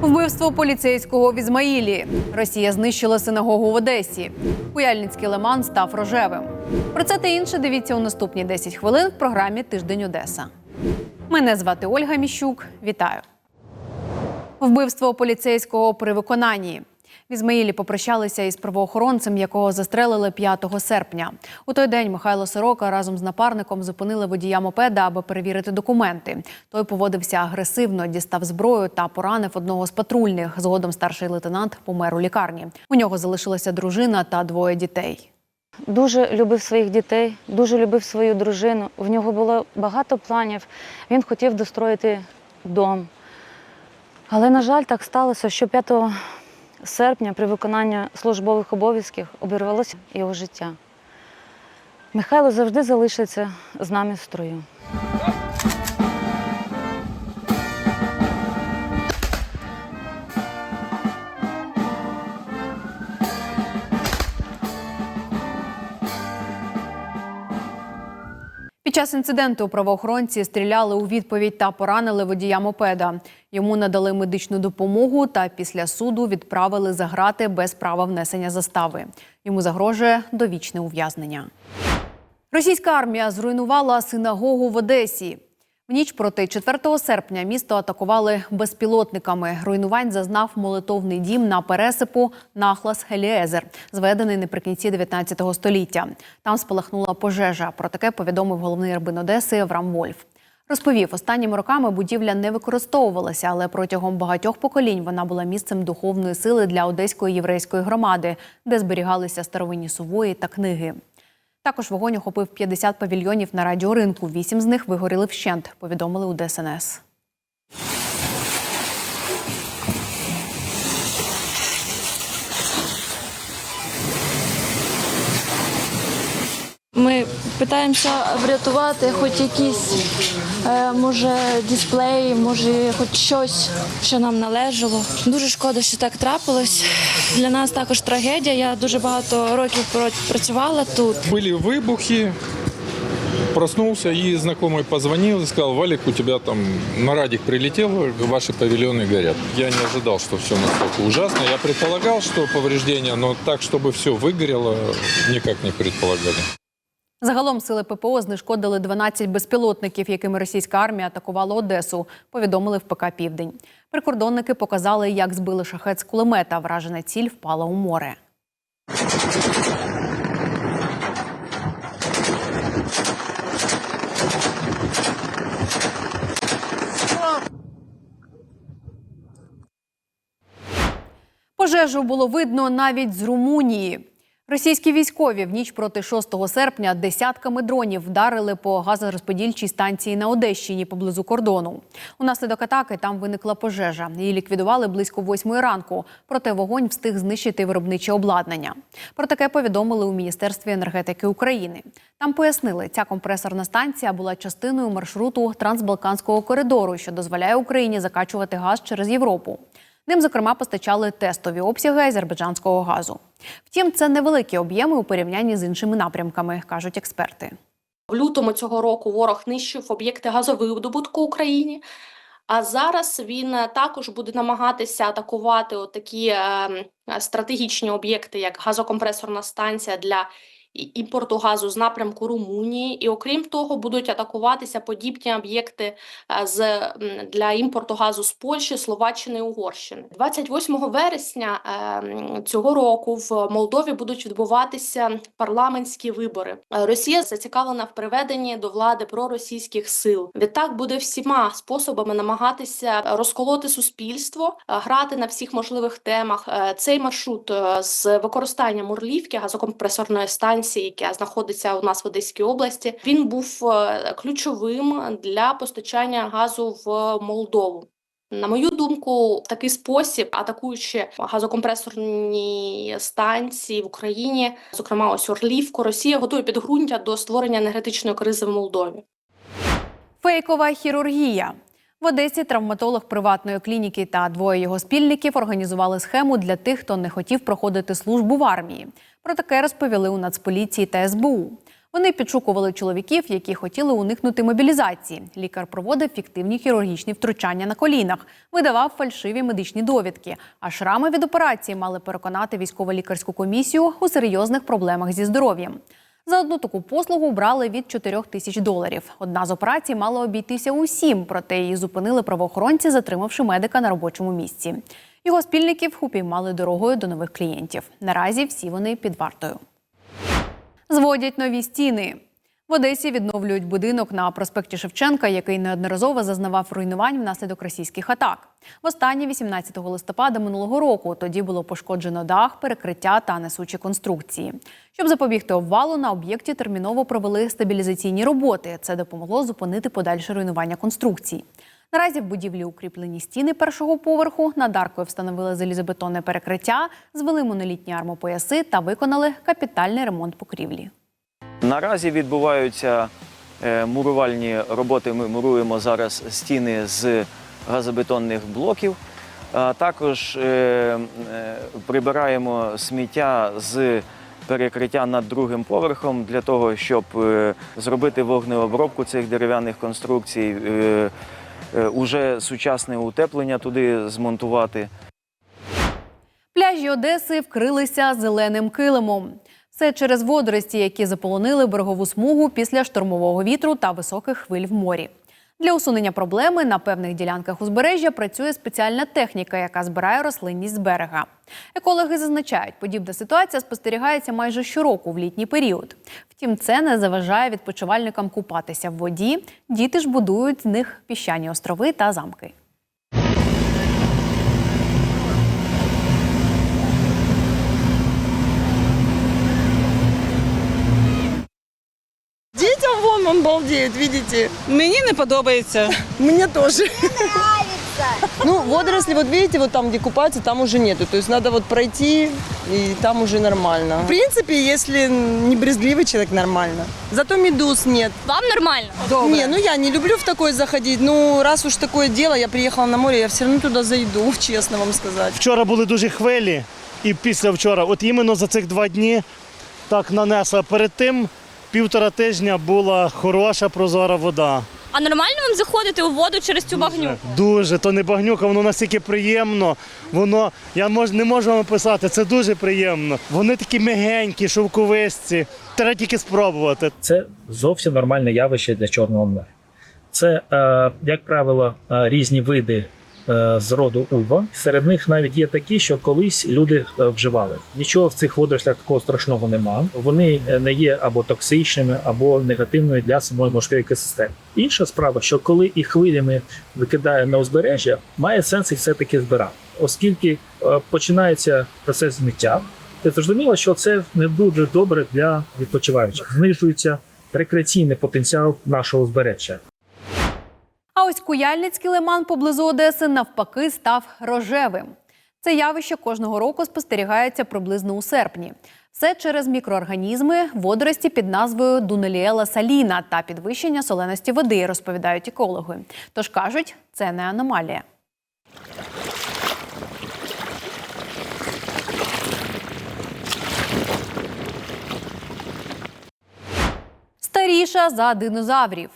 Вбивство поліцейського в Ізмаїлі. Росія знищила синагогу в Одесі. Куяльницький лиман став рожевим. Про це та інше дивіться у наступні 10 хвилин в програмі Тиждень Одеса. Мене звати Ольга Міщук. Вітаю. Вбивство поліцейського при виконанні. В Ізмаїлі попрощалися із правоохоронцем, якого застрелили 5 серпня. У той день Михайло Сорока разом з напарником зупинили водія мопеда, аби перевірити документи. Той поводився агресивно, дістав зброю та поранив одного з патрульних. Згодом старший лейтенант помер у лікарні. У нього залишилася дружина та двоє дітей. Дуже любив своїх дітей, дуже любив свою дружину. В нього було багато планів. Він хотів достроїти дом. Але, на жаль, так сталося, що 5 серпня при виконанні службових обов'язків обірвалося його життя. Михайло завжди залишиться з нами в строю. Час інциденту правоохоронці стріляли у відповідь та поранили водія мопеда. Йому надали медичну допомогу та після суду відправили за грати без права внесення застави. Йому загрожує довічне ув'язнення. Російська армія зруйнувала синагогу в Одесі. В ніч проти 4 серпня місто атакували безпілотниками. Руйнувань зазнав молитовний дім на пересипу Нахлас Геліезер, зведений наприкінці 19 століття. Там спалахнула пожежа. Про таке повідомив головний рабин Одеси Авраам Вольф. Розповів, останніми роками будівля не використовувалася, але протягом багатьох поколінь вона була місцем духовної сили для одеської єврейської громади, де зберігалися старовинні сувої та книги. Також вогонь охопив 50 павільйонів на радіоринку. Вісім з них вигоріли вщент, повідомили у ДСНС. Ми намагаємося врятувати хоч якісь, е, може, дисплеї, може, хоч щось, що нам належало. Дуже шкода, що так трапилось. Для нас також трагедія. Я дуже багато років пра- працювала тут. Были выбухи, проснулся и знакомый позвонил и сказал, Валик, у тебя там на радик прилетело, ваши павильоны горят. Я не ожидал, что все настолько ужасно. Я предполагал, что повреждения, но так, чтобы все выгорело, никак не предполагали. Загалом сили ППО знешкодили 12 безпілотників, якими російська армія атакувала Одесу. Повідомили в ПК Південь. Прикордонники показали, як збили шахет з кулемета. Вражена ціль впала у море. Пожежу було видно навіть з Румунії. Російські військові в ніч проти 6 серпня десятками дронів вдарили по газорозподільчій станції на Одещині поблизу кордону. Унаслідок атаки там виникла пожежа. Її ліквідували близько 8 ранку. Проте вогонь встиг знищити виробниче обладнання. Про таке повідомили у Міністерстві енергетики України. Там пояснили, ця компресорна станція була частиною маршруту трансбалканського коридору, що дозволяє Україні закачувати газ через Європу. Ним, зокрема, постачали тестові обсяги азербайджанського газу. Втім, це невеликі об'єми у порівнянні з іншими напрямками, кажуть експерти. В лютому цього року ворог нищив об'єкти газовидобутку Україні. А зараз він е, також буде намагатися атакувати такі стратегічні об'єкти, як газокомпресорна станція для імпорту газу з напрямку Румунії. І окрім того, будуть атакуватися подібні об'єкти е, з для імпорту газу з Польщі, Словаччини і Угорщини. 28 вересня е, цього року в Молдові будуть відбуватися парламентські вибори. Е, Росія зацікавлена в приведенні до влади проросійських сил. Відтак буде всіма способами намагатися розколоти суспільство, грати на всіх можливих темах. Цей маршрут з використанням Орлівки, газокомпресорної станції, яка знаходиться у нас в Одеській області, він був е, ключовим для постачання газу в Молдову. На мою думку, в такий спосіб, атакуючи газокомпресорні станції в Україні, зокрема ось Орлівку, Росія готує підґрунтя до створення енергетичної кризи в Молдові. Фейкова хірургія. В Одесі травматолог приватної клініки та двоє його спільників організували схему для тих, хто не хотів проходити службу в армії. Про таке розповіли у Нацполіції та СБУ. Вони підшукували чоловіків, які хотіли уникнути мобілізації. Лікар проводив фіктивні хірургічні втручання на колінах, видавав фальшиві медичні довідки. А шрами від операції мали переконати військово-лікарську комісію у серйозних проблемах зі здоров'ям. За одну таку послугу брали від 4 тисяч доларів. Одна з операцій мала обійтися усім, проте її зупинили правоохоронці, затримавши медика на робочому місці. Його спільників упіймали дорогою до нових клієнтів. Наразі всі вони під вартою. Зводять нові стіни. В Одесі відновлюють будинок на проспекті Шевченка, який неодноразово зазнавав руйнувань внаслідок російських атак. Востаннє 18 листопада минулого року тоді було пошкоджено дах, перекриття та несучі конструкції. Щоб запобігти обвалу, на об'єкті терміново провели стабілізаційні роботи. Це допомогло зупинити подальше руйнування конструкцій. Наразі в будівлі укріплені стіни першого поверху, над аркою встановили залізобетонне перекриття, звели монолітні армопояси та виконали капітальний ремонт покрівлі. Наразі відбуваються е, мурувальні роботи. Ми муруємо зараз стіни з газобетонних блоків. Також е, е, прибираємо сміття з перекриття над другим поверхом для того, щоб зробити вогнеобробку цих дерев'яних конструкцій, уже сучасне утеплення туди змонтувати. Пляжі Одеси вкрилися зеленим килимом. Все через водорості, які заполонили берегову смугу після штормового вітру та високих хвиль в морі. Для усунення проблеми на певних ділянках узбережжя працює спеціальна техніка, яка збирає рослинність з берега. Екологи зазначають, подібна ситуація спостерігається майже щороку в літній період. Втім, це не заважає відпочивальникам купатися в воді. Діти ж будують з них піщані острови та замки. Вон видите? Мені не подобається. Мне тоже. Ну, водоросли, вот видите, вот там, где купаются, там уже нету. То есть надо вот пройти, и там уже нормально. В принципе, если не брезгливый человек, нормально. Зато медуз нет. Вам нормально? Не, ну я не люблю в такое заходить. Ну, раз уж такое дело, я приехала на море, я все равно туда зайду, честно вам сказать. Вчора були дуже хвилі, і після вчора, от іменно за цих два дні так нанесла. Перед тим півтора тижня була хороша прозора вода. А нормально вам заходити у воду через цю багню? Дуже, то не багнюка, воно настільки приємно. Воно, я мож, не можу вам описати, це дуже приємно. Вони такі мягенькі, шовковисті. Треба тільки спробувати. це зовсім нормальне явище для Чорного моря. Це, е, як правило, е, різні види з роду ульва. Серед них навіть є такі, що колись люди е, вживали. Нічого в цих водорослях такого страшного нема. Вони е, не є або токсичними, або негативними для самої морської екосистеми. Інша справа, що коли і хвилями викидає на узбережжя, має сенс їх все-таки збирати, оскільки е, починається процес змиття. Ти зрозуміло, що це не дуже добре для відпочиваючих. Знижується рекреаційний потенціал нашого узбережжя. А ось Куяльницький лиман поблизу Одеси навпаки став рожевим. Це явище кожного року спостерігається приблизно у серпні. Все через мікроорганізми, водорості під назвою Дунеліела саліна та підвищення соленості води, розповідають екологи. Тож кажуть, це не аномалія. Старіша за динозаврів.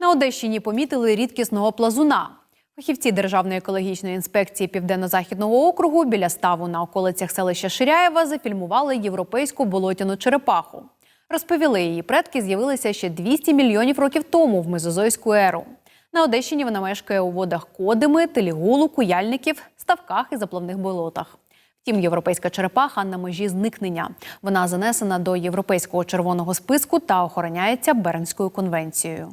На Одещині помітили рідкісного плазуна. Фахівці Державної екологічної інспекції Південно-Західного округу біля ставу на околицях селища Ширяєва зафільмували європейську болотяну черепаху. Розповіли, її предки з'явилися ще 200 мільйонів років тому в мезозойську еру. На Одещині вона мешкає у водах Кодими, Телігулу, Куяльників, ставках і заплавних болотах. Втім, європейська черепаха на межі зникнення. Вона занесена до європейського червоного списку та охороняється Бернською конвенцією.